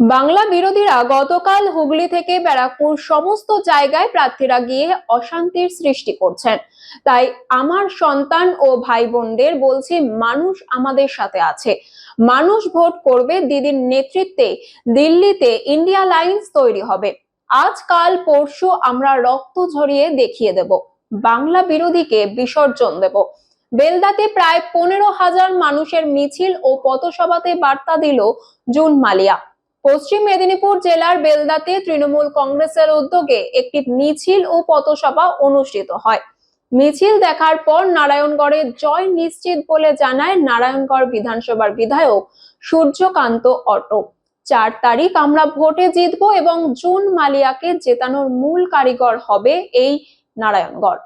বাংলা বিরোধীরা গতকাল হুগলি থেকে ব্যারাকপুর সমস্ত জায়গায় প্রার্থীরা গিয়ে অশান্তির সৃষ্টি করছেন। তাই আমার সন্তান ও ভাই বোনদের বলছি, মানুষ আমাদের সাথে আছে। মানুষ ভোট করবে দিদির নেতৃত্বে, দিল্লিতে ইন্ডিয়া লাইন্স তৈরি হবে। আজ, কাল, পরশু আমরা রক্ত ঝরিয়ে দেখিয়ে দেব। বাংলা বিরোধীকে বিসর্জন দেব। বেলদাতে প্রায় পনেরো হাজার মানুষের মিছিল ও পথসভাতে বার্তা দিল জুন মালিয়া। পশ্চিম মেদিনীপুর জেলার বেলদাতে তৃণমূল কংগ্রেসের উদ্যোগে একটি মিছিল ও পথসভা অনুষ্ঠিত হয়। মিছিল দেখার পর নারায়ণগড়ে জয় নিশ্চিত বলে জানায় নারায়ণগড় বিধানসভার বিধায়ক সূর্যকান্ত অটো। চার তারিখ আমরা ভোটে জিতবো এবং জুন মালিয়াকে জেতানোর মূল কারিগর হবে এই নারায়ণগড়।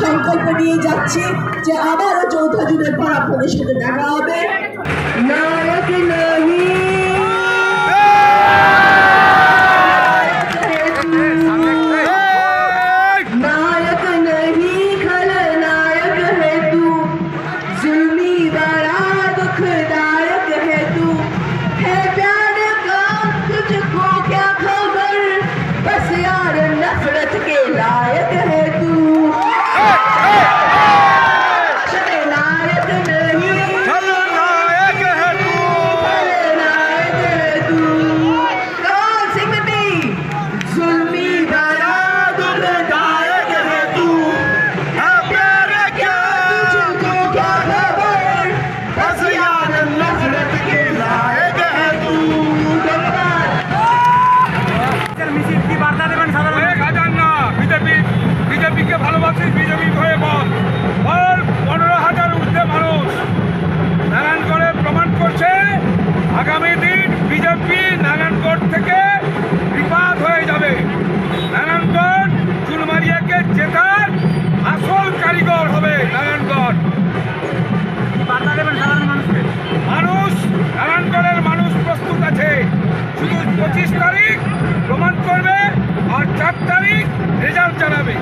সংকল্প নিয়ে যাচ্ছি যে আবারও চৌঠা জুনের পর পরিষদে দেখা হবে। পঁচিশ তারিখ প্রমাণ করবে আর চার তারিখ রেজাল্ট জানাবে।